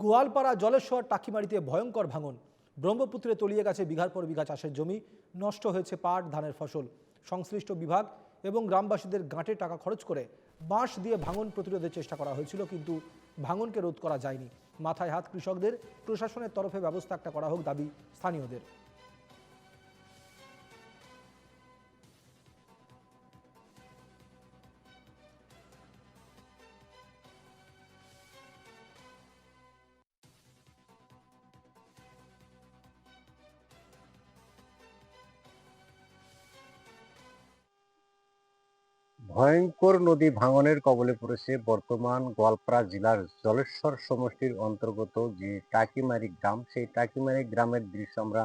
গোয়ালপাড়া জলেশ্বর টাকিমারিতে ভয়ঙ্কর ভাঙন। ব্রহ্মপুত্রে তলিয়ে গেছে বিঘার পর বিঘা চাষের জমি, নষ্ট হয়েছে পাট, ধানের ফসল। সংশ্লিষ্ট বিভাগ এবং গ্রামবাসীদের গাঁটে টাকা খরচ করে বাঁশ দিয়ে ভাঙন প্রতিরোধের চেষ্টা করা হয়েছিল, কিন্তু ভাঙনকে রোধ করা যায়নি। মাথায় হাত কৃষকদের, প্রশাসনের তরফে ব্যবস্থা একটা করা হোক দাবি স্থানীয়দের। ভয়ঙ্কর নদী ভাঙনের কবলে পড়েছে বর্তমান গোয়ালপাড়া জেলার জলেশ্বর সমষ্টির অন্তর্গত যে টাকিমারি গ্রাম, সেই টাকিমারি গ্রামের দৃশ্য আমরা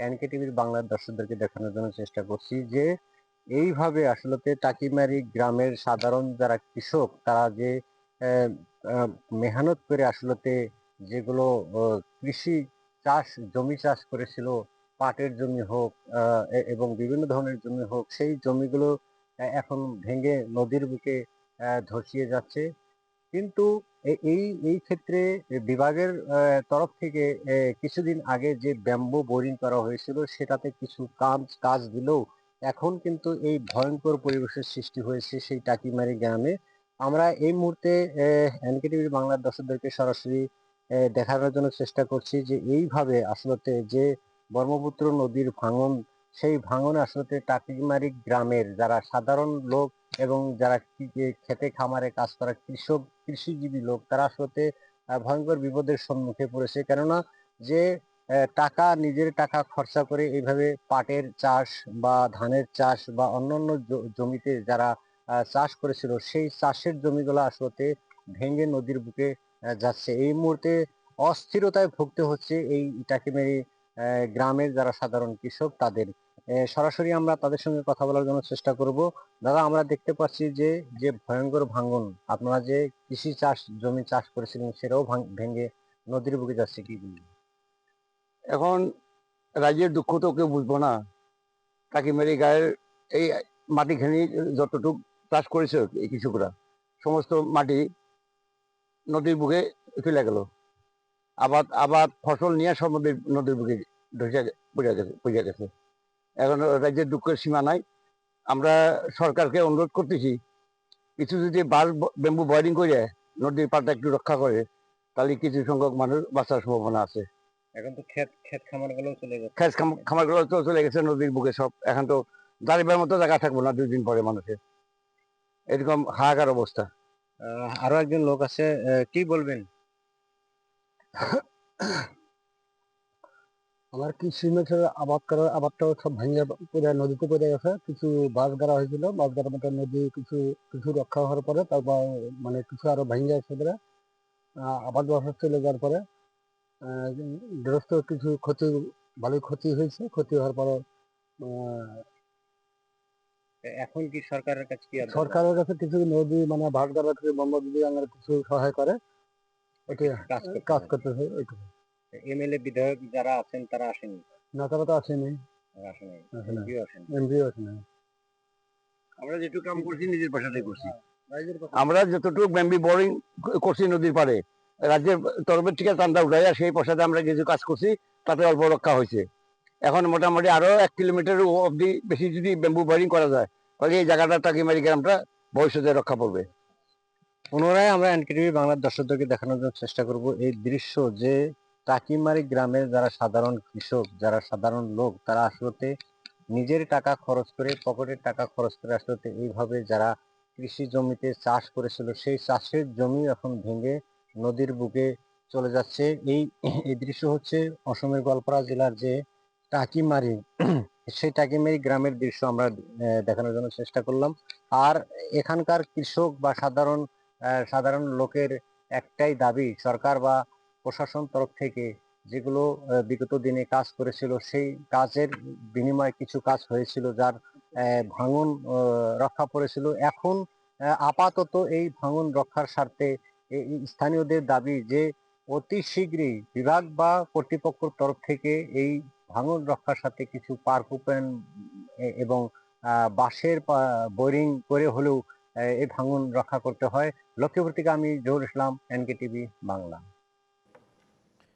এনকে টিভির বাংলার দর্শকদেরকে দেখানোর জন্য চেষ্টা করছি যে এইভাবে আসলে টাকিমারি গ্রামের সাধারণ যারা কৃষক, তারা যে মেহনত করে আসলে যেগুলো কৃষি চাষ, জমি চাষ করেছিল, পাটের জমি হোক এবং বিভিন্ন ধরনের জমি হোক, সেই জমিগুলো এখন ভেঙে নদীর বুকে ধসিয়ে যাচ্ছে। কিন্তু এই এই ক্ষেত্রে বিভাগের তরফ থেকে কিছুদিন আগে যে ব্যাম্বো বোরিং করা হয়েছিল, সেটাতে কিছু কাজ কাজ দিলেও এখন কিন্তু এই ভয়ঙ্কর পরিবেশের সৃষ্টি হয়েছে সেই টাকিমারি গ্রামে। আমরা এই মুহূর্তে এনকে টিভির বাংলার দর্শকদেরকে সরাসরি দেখানোর জন্য চেষ্টা করছি যে এইভাবে আসলে যে ব্রহ্মপুত্র নদীর ভাঙন সেই ভাঙন আসলে টাকিমারি গ্রামের যারা সাধারণ লোক এবং যারা খেতে খামারে কাজ করা কৃষক, কৃষিজীবী লোক, তারা আসলে ভয়ঙ্কর বিপদের সম্মুখে পড়েছে। কেননা যে টাকা, নিজের টাকা খরচা করে এইভাবে পাটের চাষ বা ধানের চাষ বা অন্যান্য জমিতে যারা চাষ করেছিল, সেই চাষের জমিগুলো আসলে ভেঙে নদীর বুকে যাচ্ছে। এই মুহূর্তে অস্থিরতায় ভুগতে হচ্ছে এই টাকিমারি গ্রামের যারা সাধারণ কৃষক, তাদের। সরাসরি আমরা তাদের সঙ্গে কথা বলার জন্য চেষ্টা করব। দাদা, আমরা দেখতে পাচ্ছি যে যে ভয়ঙ্কর ভাঙ্গন আপনারা যে কৃষি চাষ, জমি চাষ করেছিলেন, সেটাও ভাঙ- নদীর বুকে যাচ্ছে কি? এখন রাজ্যের দুঃখ তো কেউ বুঝব না। কাকিমারি গায়ের এই মাটি মাটিখানি যতটুক চাষ করেছে এই কৃষকরা, সমস্ত মাটি নদীর বুকে চলে গেল। আবাদ আবাদ ফসল নিয়ে সব নদীর নদীর বুকে গে- পড়ে গেছে পড়ে গেছে। এখন রাজ্যের দুঃখের সীমা নাই। আমরা সরকারকে অনুরোধ করতেছি কিছু যদি বাস বেম্বু বয়রিং করে নদীর পাড়টা একটু রক্ষা করে তাহলে কিছু সংখ্যক মানুষ বাঁচার সম্ভাবনা আছে। এখন তো ক্ষেত ক্ষেত খামারগুলো চলে গেছে। খেস খামারগুলো তো চলে গেছে নদীর বুকে সব। এখন তো দাঁড়িবার মতো জায়গা থাকব না দুই দিন পরে মানুষের। এরকম হাহাকার অবস্থা। আরও একজন লোক আছে কি বলবেন? আমার কৃষি মেঠের আবাদ করার আবাদটাও সব ভেঙে পড়ে নদীতে পড়ে গেছে। কিছু বাঁশ গাড়া হয়েছিল বাঁশ গাড়ার মধ্যে নদী কিছু কিছু রক্ষা হওয়ার পরে তারপর মানে কিছু আরও ভেঙে গেছে পরে আবাদ বাসা চলে যাওয়ার পরে গৃহস্থ কিছু ক্ষতি ভালোই ক্ষতি হয়েছে ক্ষতি হওয়ার পরে এখন কি সরকারের কাছে কি সরকারের কাছে কিছু নদী মানে বাঁশ গাড়া থেকে বন্ধ যদি আমরা কিছু সহায় করে ওটি কাজ করতে কাজ হয় ওইটুকু। এমএলএ বিধায়ক যারা আছেন তারা আসেনি? না তারা তো আসেনি। আসেনি। আসেনি এমপিও আসেনি। এমপিও আসেনি আমরা যেটুকু কাম করছি নিজের পয়সাতে করছি। আমরা যতটুকু ব্যাম্বি বোরিং করছি নদীর পাড়ে রাজ্যের তরফের থেকে চান্দা উঠাইয়া সেই পয়সাতে আমরা কিছু কাজ করছি তাতে অল্প রক্ষা হয়েছে। এখন মোটামুটি আরও এক কিলোমিটার অবধি বেশি যদি ব্যাম্বু বোরিং করা যায় তাহলে এই জায়গাটা টাকিমারি গ্রামটা ভবিষ্যতে রক্ষা পাবে পুনরায় আমরা এনকেটিভি বাংলার দর্শকদেরকে দেখানোর জন্য চেষ্টা করব এই দৃশ্য যে টাকিমারি গ্রামের যারা সাধারণ কৃষক, যারা সাধারণ লোক, তারা আসলে নিজের টাকা খরচ করে, পকেটের টাকা খরচ করে আসলে এইভাবে যারা কৃষি জমিতে চাষ করেছিল, সেই চাষের জমি এখন ভেঙে নদীর বুকে চলে যাচ্ছে। এই এই দৃশ্য হচ্ছে অসমের গোয়ালপাড়া জেলার যে টাকিমারি সেই টাকিমারি গ্রামের দৃশ্য আমরা দেখানোর জন্য চেষ্টা করলাম। আর এখানকার কৃষক বা সাধারণ সাধারণ লোকের একটাই দাবি, সরকার বা প্রশাসন তরফ থেকে যেগুলো বিগত দিনে কাজ করেছিল, সেই কাজের বিনিময়ে কিছু কাজ হয়েছিল যার ভাঙন রক্ষা পড়েছিল। এখন আপাতত এই ভাঙন রক্ষার স্বার্থে স্থানীয়দের দাবি যে অতি শীঘ্রই বিভাগ বা কর্তৃপক্ষের তরফ থেকে এই ভাঙন রক্ষার সাথে কিছু পার্ক ওপেন এবং বাঁশের বোরিং করে হলেও এই ভাঙন রক্ষা করতে হয়। লক্ষ্মীপুর থেকে আমি জহুর ইসলাম এনকে টিভি বাংলা।